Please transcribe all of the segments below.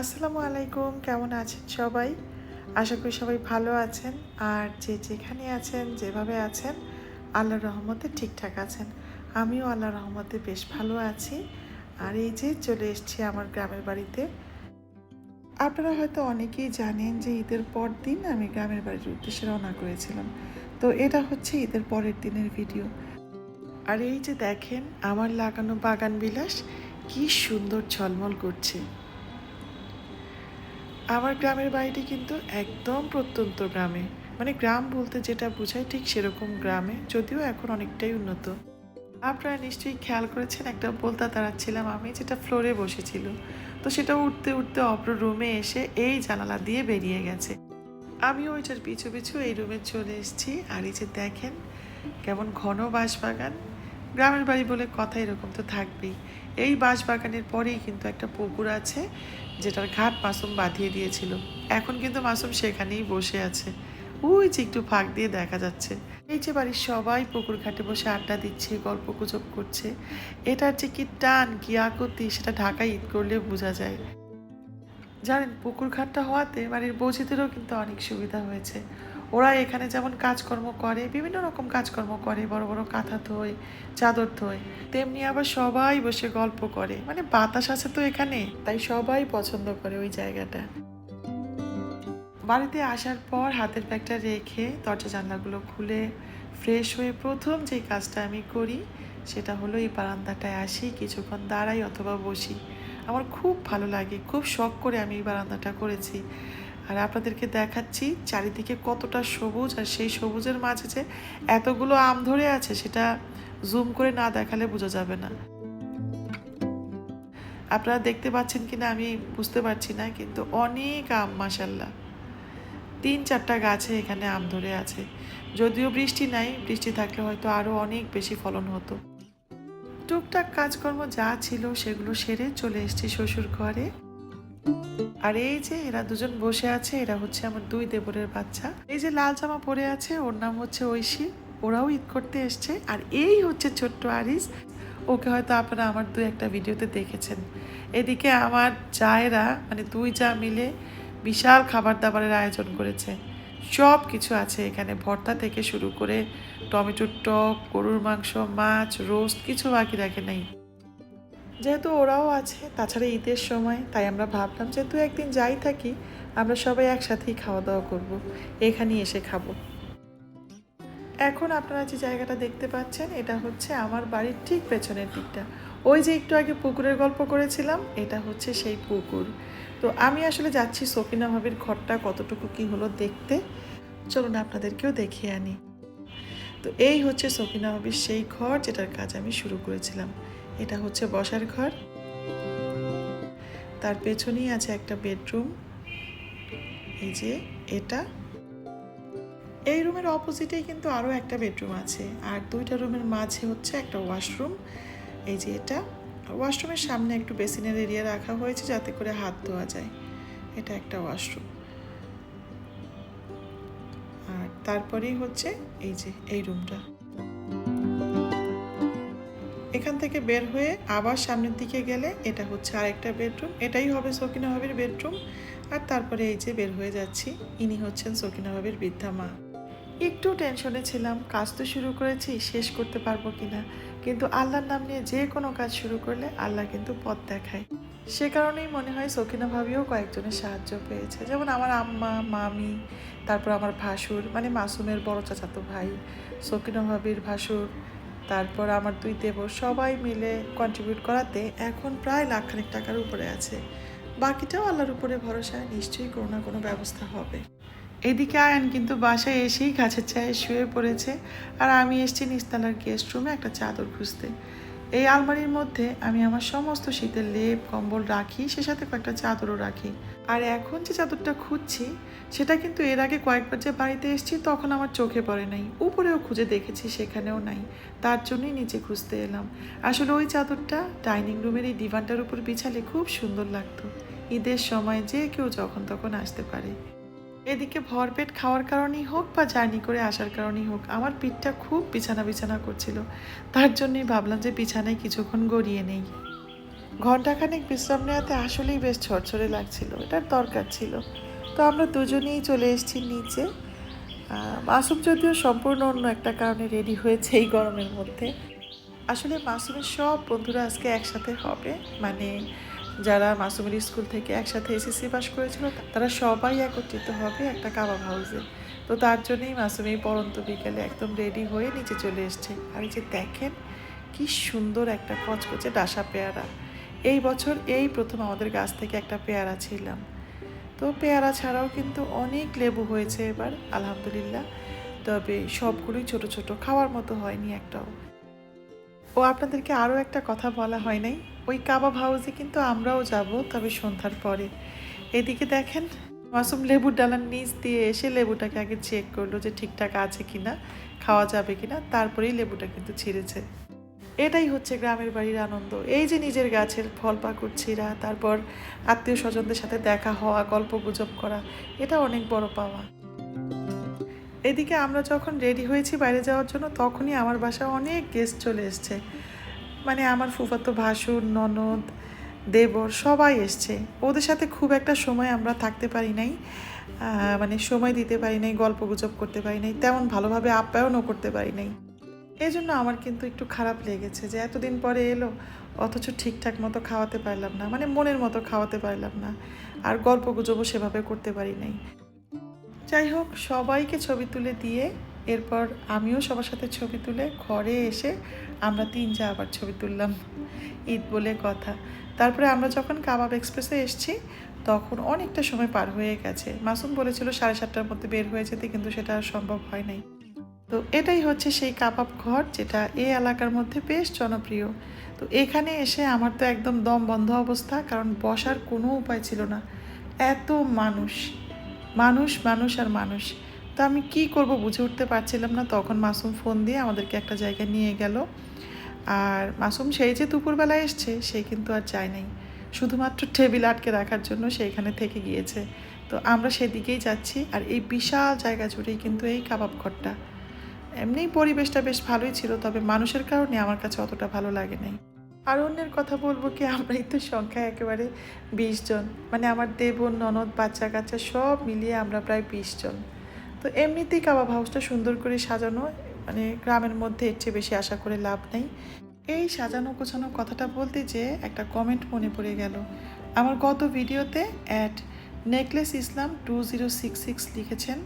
আসসালামু আলাইকুম, কেমন আছেন সবাই? আশা করি সবাই ভালো আছেন। আর যে যেখানে আছেন, যেভাবে আছেন, আল্লাহর রহমতে ঠিকঠাক আছেন। আমিও আল্লাহর রহমতে বেশ ভালো আছি। আর এই যে চলে এসেছি আমার গ্রামের বাড়িতে। আপনারা হয়তো অনেকেই জানেন যে ঈদের পর দিন আমি গ্রামের বাড়ির উদ্দেশ্যে রওনা করেছিলাম। তো এটা হচ্ছে ঈদের পরের দিনের ভিডিও। আর এই যে দেখেন, আমার লাগানো বাগান বিলাস, কি সুন্দর ঝলমল করছে। আমার গ্রামের বাড়িটি কিন্তু একদম প্রত্যন্ত গ্রামে। মানে গ্রাম বলতে যেটা বোঝায় ঠিক সেরকম গ্রামে, যদিও এখন অনেকটাই উন্নত। আপনারা নিশ্চয়ই খেয়াল করেছেন, একটা বলতা দাঁড়াচ্ছিলাম আমি, যেটা ফ্লোরে বসেছিল। তো সেটা উঠতে উঠতে অপর রুমে এসে এই জানালা দিয়ে বেরিয়ে গেছে। আমি ওইটার পিছু পিছু এই রুমে চলে এসেছি। আর এই যে দেখেন, কেমন ঘন বাঁশবাগান। গ্রামের বাড়ি বলে কথা এরকম তো থাকবেই। এই বাঁশবাগানের পরেই কিন্তু একটা পুকুর আছে। যেটার ঘাট মাসুম বাঁধিয়ে দিয়েছিল। এখন কিন্তু মাসুম সেখানেই বসে আছে। ওই যে একটু ফাঁক দিয়ে দেখা যাচ্ছে। এই যে বাড়ির সবাই পুকুর ঘাটে বসে আড্ডা দিচ্ছে, গল্প গুজব করছে। এটার যে কি টান, কি আকতি, সেটা ঢাকায় ঈদ করলে বোঝা যায়। জানেন, পুকুর ঘাটটা হওয়াতে বাড়ির বৌজিদেরও কিন্তু অনেক সুবিধা হয়েছে। ওরা এখানে যেমন কাজকর্ম করে, বিভিন্ন রকম কাজকর্ম করে, বড় বড় কাঁথা ধোয় চাদর ধোয় তেমনি আবার সবাই বসে গল্প করে। মানে বাতাস আছে তো এখানে, তাই সবাই পছন্দ করে ওই জায়গাটা। বাড়িতে আসার পর হাতের ব্যাগটা রেখে দরজা জানলাগুলো খুলে ফ্রেশ হয়ে প্রথম যে কাজটা আমি করি, সেটা হলো এই বারান্দাটায় আসি, কিছুক্ষণ দাঁড়াই অথবা বসি। আমার খুব ভালো লাগে, খুব শখ করে আমি এই বারান্দাটা করেছি। আর আপনাদেরকে দেখাচ্ছি চারিদিকে কতটা সবুজ আর সেই সবুজের মাঝে যে এতগুলো আম ধরে আছে সেটা জুম করে না দেখালে বোঝা যাবে না। আপনারা দেখতে পাচ্ছেন কিনা আমি বুঝতে পারছি না, কিন্তু অনেক আম মাসাল্লাহ তিন চারটা গাছে এখানে আম ধরে আছে। যদিও বৃষ্টি নাই, বৃষ্টি থাকলে হয়তো আরও অনেক বেশি ফলন হতো। টুকটাক কাজকর্ম যা ছিল সেগুলো সেরে চলে এসছি শ্বশুর ঘরে। আর এই যে এরা দুজন বসে আছে, এরা হচ্ছে আমার দুই দেবরের বাচ্চা। এই যে লাল জামা পরে আছে, ওর নাম হচ্ছে ঐশী। ওরাও ঈদ করতে এসছে। আর এই হচ্ছে ছোট্ট আরিস। ওকে হয়তো আপনারা আমার দু একটা ভিডিওতে দেখেছেন। এদিকে আমার জায়েরা মানে দুই যা মিলে বিশাল খাবার দাবারের আয়োজন করেছে। সব কিছু আছে এখানে। ভর্তা থেকে শুরু করে টমেটোর টক, গরুর মাংস, মাছ, রোস্ট, কিছু বাকি রাখে নাই। যেহেতু ওরাও আছে, তাছাড়া ঈদের সময়, তাই আমরা ভাবলাম যে দু একদিন যাই থাকি, আমরা সবাই একসাথেই খাওয়া দাওয়া করব, এখানেই এসে খাব। এখন আপনারা যে জায়গাটা দেখতে পাচ্ছেন, এটা হচ্ছে আমার বাড়ির ঠিক পেছনের দিকটা। ওই যে একটু আগে পুকুরের গল্প করেছিলাম, এটা হচ্ছে সেই পুকুর। তো আমি আসলে যাচ্ছি সকিনা ভাবির ঘরটা কতটুকু কি হলো দেখতে। চলুন আপনাদেরকেও দেখিয়ে আনি। তো এই হচ্ছে সকিনা ভাবির সেই ঘর, যেটার কাজ আমি শুরু করেছিলাম। এটা হচ্ছে বসার ঘর। তার পেছনেই আছে একটা বেডরুম। এই যে এটা। এই রুমের অপোজিটেই কিন্তু আরও একটা বেডরুম আছে। আর দুইটা রুমের মাঝে হচ্ছে একটা ওয়াশরুম। এই যে এটা। ওয়াশরুমের সামনে একটু বেসিনের এরিয়া রাখা হয়েছে যাতে করে হাত ধোয়া যায়। এটা একটা ওয়াশরুম। আর তারপরেই হচ্ছে এই যে এই রুমটা। এখান থেকে বের হয়ে আবার সামনের দিকে গেলে এটা হচ্ছে আরেকটা বেডরুম, এটাই হবে সকিনা ভাবির বেডরুম। আর তারপরে এই যে বের হয়ে যাচ্ছি, ইনি হচ্ছেন সকিনা ভাবির বৃদ্ধা মা। একটু টেনশনে ছিলাম, কাজ তো শুরু করেছি, শেষ করতে পারব কিনা। কিন্তু আল্লাহর নাম নিয়ে যে কোনো কাজ শুরু করলে আল্লাহ কিন্তু পথ দেখায়। সে কারণেই মনে হয় সকিনা ভাবিও কয়েকজনের সাহায্য পেয়েছে। যেমন আমার আম্মা, মামি, তারপর আমার ভাসুর মানে মাসুমের বড় চাচাতো ভাই, সকিনা ভাবির ভাসুর তারপর আমার দুই দেব সবাই মিলে কন্ট্রিবিউট করাতে এখন প্রায় লাখখানেক টাকার উপরে আছে। বাকিটাও আল্লাহর উপরে ভরসা, নিশ্চয়ই কোনো না কোনো ব্যবস্থা হবে। এদিকে আয়ন কিন্তু বাসায় এসেই গাছের চায়ে শুয়ে পড়েছে। আর আমি এসেছি নিস্তালার গেস্ট রুমে একটা চাদর খুঁজতে। এই আলমারির মধ্যে আমি আমার সমস্ত শীতের লেপ, কম্বল রাখি, সে সাথে কয়েকটা চাদরও রাখি। আর এখন যে চাদরটা খুঁজছি, সেটা কিন্তু এর আগে কয়েকবার যে বাড়িতে এসেছি, তখন আমার চোখে পড়ে নাই। উপরেও খুঁজে দেখেছি, সেখানেও নাই। তার জন্যই নিচে খুঁজতে এলাম। আসলে ওই চাদরটা ডাইনিং রুমের এই ডিভানটার উপর বিছালে খুব সুন্দর লাগতো। ঈদের সময় যে কেউ যখন তখন আসতে পারে। এদিকে ভরপেট খাওয়ার কারণেই হোক বা জার্নি করে আসার কারণেই হোক, আমার পিঠটা খুব বিছানা বিছানা করছিল। তার জন্যই ভাবলাম যে বিছানায় কিছুক্ষণ গড়িয়ে নেই। ঘন্টাখানেক বিশ্রাম নেওয়াতে আসলেই বেশ ঝরঝরে লাগছিল, এটার দরকার ছিল। তো আমরা দুজনেই চলে এসেছি নিচে। মাসুম যদিও সম্পূর্ণ অন্য একটা কারণে রেডি হয়েছে এই গরমের মধ্যে। আসলে মাসুমের সব বন্ধুরা আজকে একসাথে হবে মানে যারা মাসুমের স্কুল থেকে একসাথে এসএসসি পাস করেছিল, তারা সবাই একত্রিত হবে একটা কাবাব হাউসে। তো তার জন্যই মাসুম পরন্ত বিকেলে একদম রেডি হয়ে নিচে চলে এসছে। আর এই যে দেখেন, কি সুন্দর একটা কচকচে ডাসা পেয়ারা। এই বছর এই প্রথম আমাদের গাছ থেকে একটা পেয়ারা ছিলাম। তো পেয়ারা ছাড়াও কিন্তু অনেক লেবু হয়েছে এবার, আলহামদুলিল্লাহ। তবে সবগুলোই ছোট ছোট, খাওয়ার মতো হয়নি একটাও। ও আপনাদেরকে আরও একটা কথা বলা হয় নাই। ওই কাবাব হাউসে কিন্তু আমরাও যাব, তবে সন্ধ্যার পরে। এদিকে দেখেন, মাসুম লেবুর ডালার নিচ দিয়ে এসে লেবুটাকে আগে চেক করল যে ঠিকঠাক আছে কিনা, খাওয়া যাবে কি না তারপরেই লেবুটা কিন্তু ছিঁড়েছে। এটাই হচ্ছে গ্রামের বাড়ির আনন্দ। এই যে নিজের গাছের ফল পাকুড় ছিঁড়া তারপর আত্মীয় স্বজনদের সাথে দেখা হওয়া, গল্প গুজব করা, এটা অনেক বড় পাওয়া। এদিকে আমরা যখন রেডি হয়েছি বাইরে যাওয়ার জন্য, তখনই আমার বাসায় অনেক গেস্ট চলে এসছে। মানে আমার ফুফাতো ভাসুর, ননদ, দেবর সবাই এসছে। ওদের সাথে খুব একটা সময় আমরা থাকতে পারি নাই মানে সময় দিতে পারি নাই, গল্প গুজব করতে পারি নাই, তেমন ভালোভাবে আপ্যায়নও করতে পারি নাই। এই জন্য আমার কিন্তু একটু খারাপ লেগেছে যে এতদিন পরে এলো, অথচ ঠিকঠাক মতো খাওয়াতে পারলাম না মানে মনের মতো খাওয়াতে পারলাম না, আর গল্প গুজবও সেভাবে করতে পারি নাই। যাই হোক, সবাইকে ছবি তুলে দিয়ে এরপর আমিও সবার সাথে ছবি তুলে ঘরে এসে আমরা তিন যা আবার ছবি তুললাম। ঈদ বলে কথা। তারপরে আমরা যখন কাবাব এক্সপ্রেসে এসেছি, তখন অনেকটা সময় পার হয়ে গেছে। মাসুম বলেছিল সাড়ে সাতটার মধ্যে বের হয়ে যেতে, কিন্তু সেটা আর সম্ভব হয় নাই। তো এটাই হচ্ছে সেই কাবাব ঘর, যেটা এই এলাকার মধ্যে বেশ জনপ্রিয়। তো এখানে এসে আমার তো একদম দম বন্ধ অবস্থা, কারণ বসার কোনো উপায় ছিল না। এত মানুষ। মানুষ মানুষ আর মানুষ। তো আমি কি করব বুঝে উঠতে পারছিলাম না। তখন মাসুম ফোন দিয়ে আমাদেরকে একটা জায়গায় নিয়ে গেল। আর মাসুম সেই যে দুপুরবেলায় এসছে, সে কিন্তু আর যায় নাই। শুধুমাত্র টেবিল আটকে রাখার জন্য সেইখানে থেকে গিয়েছে। তো আমরা সেদিকেই যাচ্ছি আর এই বিশাল জায়গা জুড়েই কিন্তু এই কাবাব ঘরটা। এমনি পরিবেশটা বেশ ভালোই ছিল, তবে মানুষের কারণে আমার কাছে অতটা ভালো লাগে নাই। আর অন্যের কথা বলব কি, আমরাই তো সংখ্যা একেবারে বিশ জন। মানে আমার দেবর, ননদ, বাচ্চা কাচ্চা সব মিলিয়ে আমরা প্রায় বিশ জন। তো এমনিতেই কাবাব হাউসটা সুন্দর করে সাজানো মানে গ্রামের মধ্যে এর চেয়ে বেশি আশা করে লাভ নেই। এই সাজানো গোছানো কথাটা বলতে যে একটা কমেন্ট মনে পড়ে গেল। আমার গত ভিডিওতে at necklace Islam two zero six six লিখেছেন,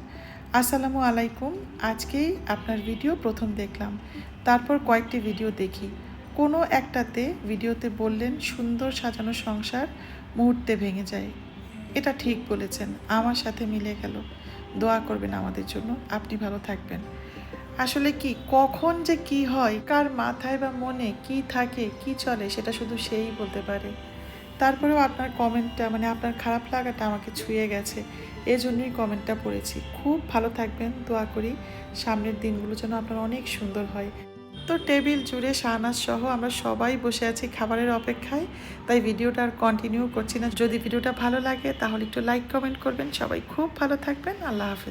আসসালামু আলাইকুম, আজকেই আপনার ভিডিও প্রথম দেখলাম। তারপর কয়েকটি ভিডিও দেখি। কোনো একটাতে ভিডিওতে বললেন, সুন্দর সাজানো সংসার মুহূর্তে ভেঙে যায়। এটা ঠিক বলেছেন, আমার সাথে মিলে গেল। দোয়া করবেন আমাদের জন্য, আপনি ভালো থাকবেন। আসলে কি, কখন যে কি হয়, কার মাথায় বা মনে কি থাকে, কি চলে, সেটা শুধু সেই বলতে পারে। তারপরেও আপনার কমেন্টটা মানে আপনার খারাপ লাগাটা আমাকে ছুঁয়ে গেছে, এজন্যই কমেন্টটা পড়েছি। খুব ভালো থাকবেন, দোয়া করি, সামনের দিনগুলো যেন আপনার অনেক সুন্দর হয়। তো টেবিল জুড়ে শাহনাজ সহ আমরা সবাই বসে আছি খাবারের অপেক্ষায়, তাই ভিডিওটা আর কন্টিনিউ করছি না। যদি ভিডিওটা ভালো লাগে, তাহলে একটু লাইক কমেন্ট করবেন। সবাই খুব ভালো থাকবেন। আল্লাহ হাফেজ।